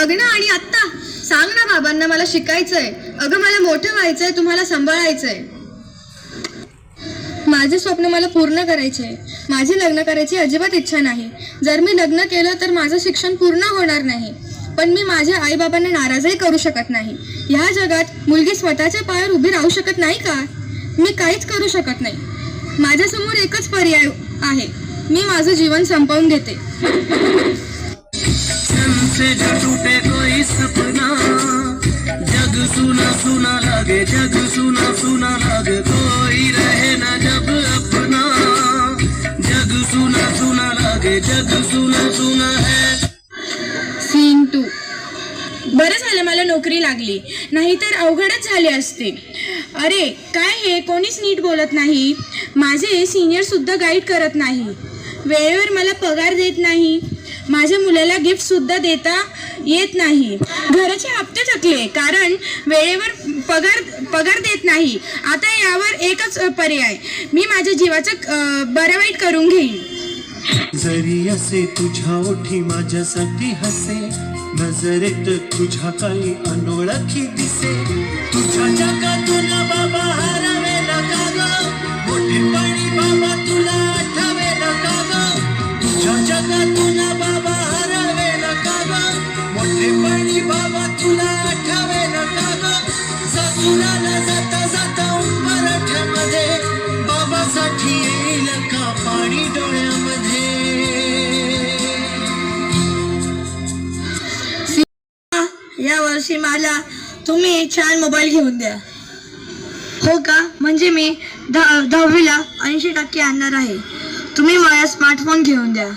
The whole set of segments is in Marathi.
लग्न आणि आत्ता सांग ना बाबांना मला शिकायचंय. अगं मला मोठं व्हायचंय तुम्हाला सांभाळायचंय. माझे स्वप्न मला पूर्ण करायचे आहे माझे लग्न करायची अजिबात इच्छा नाही. जर मी लग्न केलं तर माझं शिक्षण पूर्ण होणार नाही. पण मी माझ्या आईबाबांना नाराजही करू शकत नाही. ह्या जगात मुलगी स्वतःच्या पायावर उभी राहू शकत नाही का? मी काहीच करू शकत नाही. माझ्यासमोर एकच पर्याय आहे. मी माझं जीवन संपवून घेते. तुमसे जो टूटे कोई सपना जग सुना सुना लगे जग सुना सुना लगे कोई रहे ना जब अपना। जग सुना सुना लगे जग सुना सुना है। सीन टू बरं झालं मला नोकरी लागली. नाहीतर अवघडच झाले असते. अरे काय हे? कोणीच नीट बोलत नाही. माझे सिनियर सुद्धा गाईड करत नाही. वेळेवर मला पगार देत नाही. माझ्या मुलाला गिफ्ट सुद्धा देता येत नाही. घराचे हप्ते थकले कारण वेळेवर पगार पगार देत नाही. आता यावर एकच पर्याय. मी माझ्या जीवाचं बरं वाईट करून घेईन. जरी असे तुझ्या ओठी माझ्यासाठी हसे नजरेत तुझ्या काही अनोळखी दिसे. तुझ्या जगातून बाबा हरावे नका ग. मोठेपणी बाबा तुला आठवे नका ग. तुझ्या जगातून तुला आठवे नका ग ससुराला जाता जाता मराठ्यामध्ये बाबासाठी येईल का पाणी डोळ्यामध्ये या वर्षी मला तुम्ही छान मोबाईल घेऊन द्या. हो का? म्हणजे मी दहा दहावीला ऐंशी टक्के आणणार आहे. तुम्ही मला स्मार्टफोन घेऊन द्या.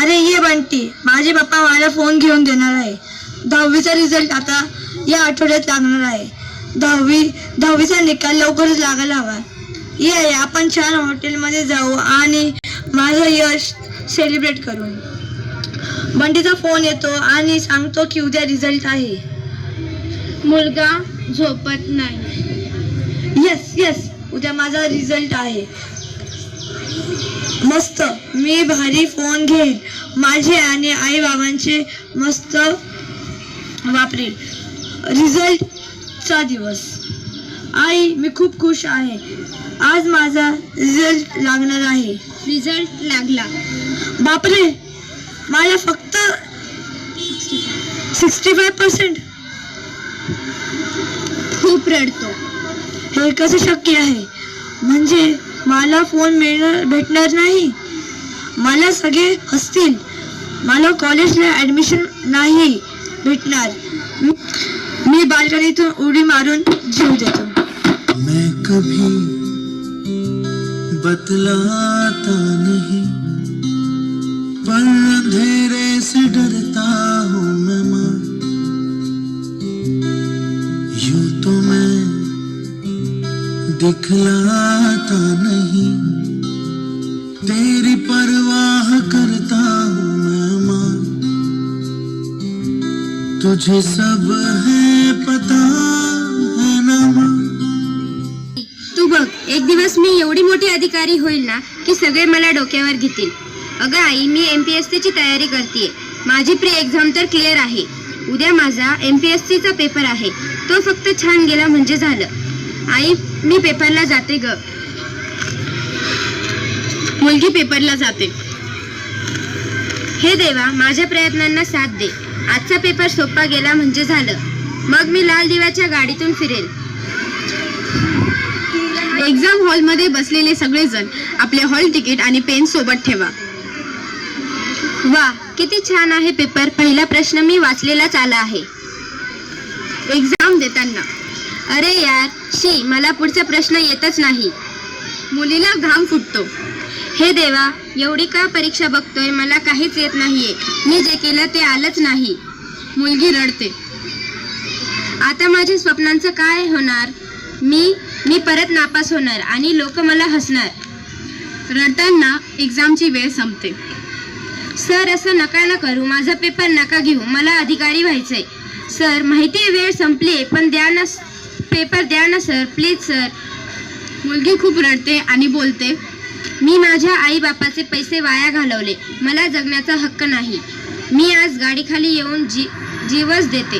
अरे ये बंटी माझे पप्पा मला फोन घेऊन देणार आहे. दहावीचा रिझल्ट आता या आठवड्यात लागणार आहे. दहावी दहावीचा निकाल लवकरच लागायला हवा. ये आपण छान हॉटेलमध्ये जाऊ आणि माझं यश सेलिब्रेट करू बंडीचा फोन येतो आणि सांगतो की उद्या रिझल्ट आहे. मुलगा झोपत नाही. येस येस उद्या माझा रिझल्ट आहे. मस्त मी भारी फोन घेईन. माझे आणि आई बाबांचे मस्त वापरेल रिझल्टचा दिवस. आई मी खूप खुश आहे. आज माझा रिझल्ट लागणार आहे. रिझल्ट लागला. बापरे. मला फक्त सिक्स्टी फाय पर्सेंट खूप रडतो. हे कसं शक्य आहे? म्हणजे मला फोन मिळणार भेटणार नाही? मला सगळे हसतील. मला कॉलेजला ॲडमिशन नाही. भेटणार मी- उडी मारून जीव देतो. मैं कभी बतलाता नहीं, पर अंधेरे से डरता हूँ मैं माँ। यूँ तो मैं दिखलाता नहीं, तेरी परवाह करता हूँ तुझे सब है पता है ना तू बघ एक दिवस मी एवढी मोठी अधिकारी होईल ना की सगळे मला डोक्यावर घेतील. अगं आई मी एम पी एस सीची तयारी करते माझी प्री एक्झाम तर क्लिअर आहे. उद्या माझा एम पी एस सीचा पेपर आहे. तो फक्त छान गेला म्हणजे झालं. आई मी पेपरला जाते ग. मुलगी पेपरला जाते. हे देवा माझ्या प्रयत्नांना साथ दे. आजचा पेपर सोपा गेला म्हणजे झालं. मग मी लाल दिव्याच्या गाडीतून फिरेल एक्झाम हॉलमध्ये बसलेले सगळेजण आपले हॉल तिकीट आणि पेन सोबत ठेवा. वा किती छान आहे पेपर. पहिला प्रश्न मी वाचलेलाच आला आहे. एक्झाम देताना. अरे यार शी मला पुढचा प्रश्न येतच नाही. मुलीला घाम फुटतो. हे देवा एवढी का परीक्षा बघतोय? मला काहीच येत नाहीये. मी जे केलं ते आलंच नाही. मुलगी रडते. आता माझ्या स्वप्नांचं काय होणार? मी मी परत नापास होणार आणि लोक मला हसणार. रडताना एक्झामची वेळ संपते. सर असं नका ना करू. माझा पेपर नका घेऊ. मला अधिकारी व्हायचंय. सर माहिती आहे वेळ संपली पण द्या ना पेपर द्या ना सर. Please sir. मुलगी खूप रडते आणि बोलते. मी माझ्या आईबापाचे पैसे वाया घालवले. मला जगण्याचा हक्क नाही. मी आज गाडीखाली येऊन जी जीवच देते.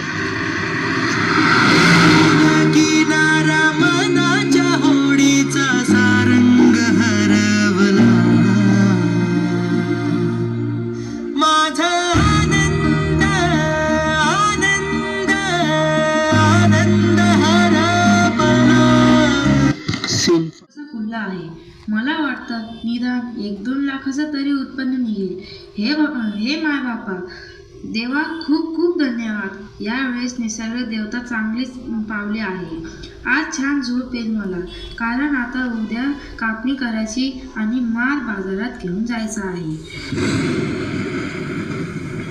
धंदा आहे. मला वाटतं निदान एक दोन लाखाचं तरी उत्पन्न निघेल. हे बाबा हे माय बापा. देवा खूप खूप धन्यवाद. यावेळेस निसर्ग देवता चांगलीच पावले आहे. आज छान झोप येईल मला. कारण आता उद्या कापणी करायची आणि माल बाजारात घेऊन जायचा आहे.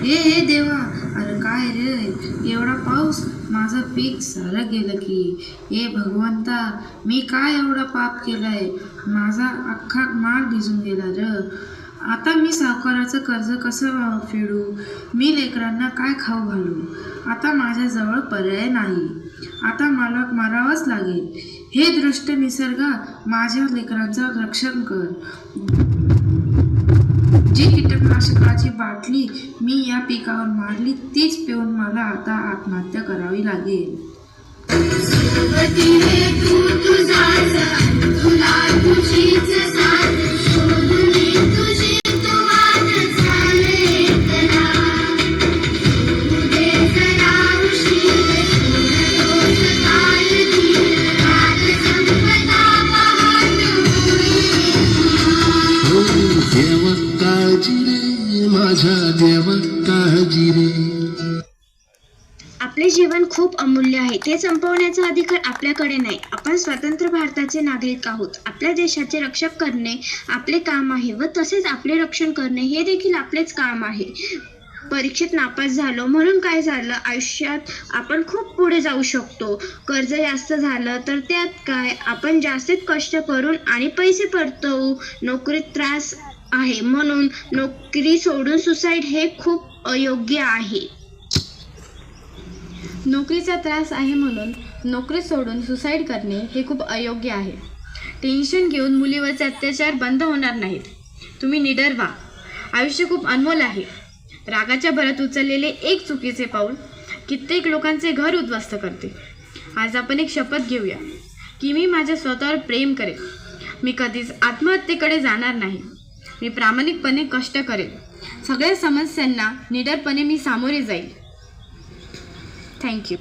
हे हे देवा. अरे काय रे? एवढा पाऊस. माझं पीक सारं गेलं की हे भगवंता मी काय एवढा पाप केलाय? माझा अख्खा माल भिजून गेला र. आता मी सावकाराचं कर्ज कसं फेडू? मी लेकरांना काय खाऊ घालू? आता माझ्याजवळ पर्याय नाही. आता मला मारावंच लागेल. हे दृष्ट निसर्गा माझ्या लेकरांचं रक्षण कर. जी कीटकनाशकाची बाटली मी या पिकावर मारली तीच पिऊन मला आता आत्महत्या करावी लागेल. खूप अमूल्य आहे. ते संपवण्याचा अधिकार आपल्याकडे नाही. आपण स्वतंत्र भारताचे नागरिक आहोत. आपल्या देशाचे रक्षक करणे आपले काम आहे व तसेच आपले रक्षण करणे हे देखील आपलेच काम आहे. परीक्षेत नापास झालो. म्हणून काय झालं? आयुष्यात आपण खूप पुढे जाऊ शकतो. कर्ज जास्त झालं तर त्यात काय? आपण जास्तीत कष्ट करून आणि पैसे परतवू. नोकरीत त्रास आहे. म्हणून नोकरी सोडून सुसाईड हे खूप अयोग्य आहे. नोकरीचा त्रास आहे म्हणून नोकरी सोडून सुसाईड करणे हे खूप अयोग्य आहे. टेन्शन घेऊन मुलीवरचे अत्याचार बंद होणार नाहीत. तुम्ही निडर व्हा. आयुष्य खूप अनमोल आहे. रागाच्या भरात उचललेले एक चुकीचे पाऊल कित्येक लोकांचे घर उद्ध्वस्त करते. आज आपण एक शपथ घेऊया की मी माझ्या स्वतःवर प्रेम करेन. मी कधीच आत्महत्येकडे जाणार नाही. मी प्रामाणिकपणे कष्ट करेन. सगळ्या समस्यांना निडरपणे मी सामोरे जाईल. Thank you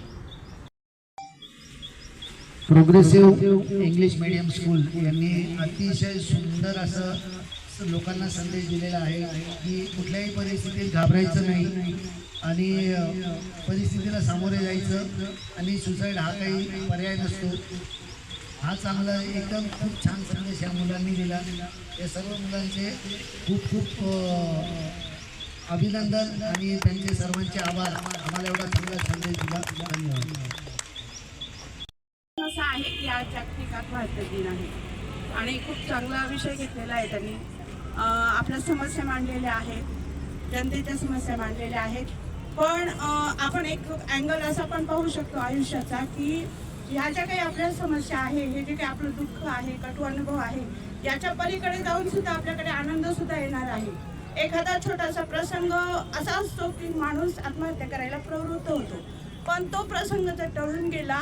progressive English medium school यांनी अतिशय सुंदर असं लोकांना संदेश दिलेला आहे की कुठल्याही परिस्थितीत घाबरायचं नाही आणि परिस्थितीला सामोरे जायचं आणि सुसाईड हा काही पर्याय नसतो. हा चांगला एकदम खूप छान संदेश या मुलांनी दिला. या सर्व मुलांचे खूप खूप अभिनंदन आणि त्यांचे सर्वांचे आभार. आम्हाला एवढा चांगला संदेश दिला धन्यवाद. असं आहे की आज जागतिक आत्महत्या दिन आहे. आणि खूप चांगला विषय घेतलेला आहे त्यांनी. आपल्या समस्या मांडलेल्या आहेत. जनतेच्या समस्या मांडलेल्या आहेत. पण आपण एक अँगल असा पण पाहू शकतो आयुष्याचा की ह्या ज्या काही आपल्या समस्या आहे हे जे काही आपलं दुःख आहे कटू अनुभव आहे याच्या पलीकडे जाऊन सुद्धा आपल्याकडे आनंद सुद्धा येणार आहे. एखादा छोटासा प्रसंग असा असतो की माणूस आत्महत्या करायला प्रवृत्त होतो. पण तो प्रसंग जर टळून गेला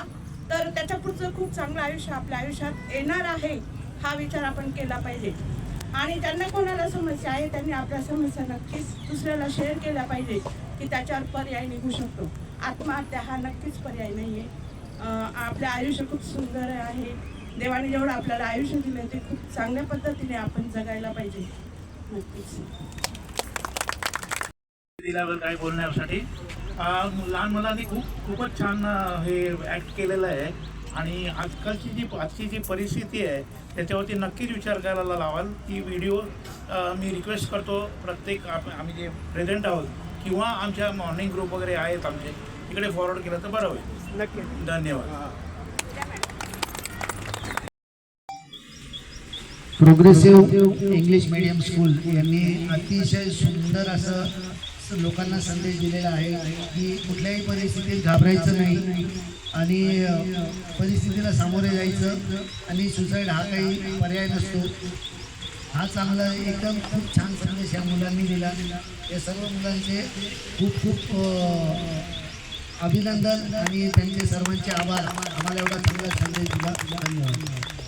तर त्याच्या पुढचं खूप चांगलं आयुष्य आपल्या आयुष्यात येणार आहे हा विचार आपण केला पाहिजे. आणि त्यांना कोणाला समस्या आहे त्यांनी आपल्या समस्या नक्कीच दुसऱ्याला शेअर केल्या पाहिजे की त्याच्यावर पर्याय निघू शकतो. आत्महत्या हा नक्कीच पर्याय नाही आहे आपलं आयुष्य खूप सुंदर आहे. देवाने जेवढं आपल्याला आयुष्य दिलं ते खूप चांगल्या पद्धतीने आपण जगायला पाहिजे. दिल्यावर काय बोलण्यासाठी. लहान मुलांनी खूप खूपच छान हे ॲक्ट केलेलं आहे. आणि आजकालची जी आजची जी परिस्थिती आहे त्याच्यावरती नक्कीच विचार करायला लावाल. की व्हिडिओ मी रिक्वेस्ट करतो प्रत्येक आप आम्ही जे प्रेझेंट आहोत किंवा आमच्या मॉर्निंग ग्रुप वगैरे आहेत आमचे तिकडे फॉरवर्ड केलं तर बरं होईल. नक्की. धन्यवाद. प्रोग्रेसिव्ह इंग्लिश मीडियम स्कूल यांनी अतिशय सुंदर असं लोकांना संदेश दिलेला आहे की कुठल्याही परिस्थितीत घाबरायचं नाही आणि परिस्थितीला सामोरे जायचं आणि सुसाईड हा काही पर्याय नसतो. हा चांगला एकदम खूप छान संदेश या मुलांनी दिला. या सर्व मुलांचे खूप खूप अभिनंदन आणि त्यांचे सर्वांचे आभार. आम्हाला एवढा चांगला संदेश दिला. धन्यवाद.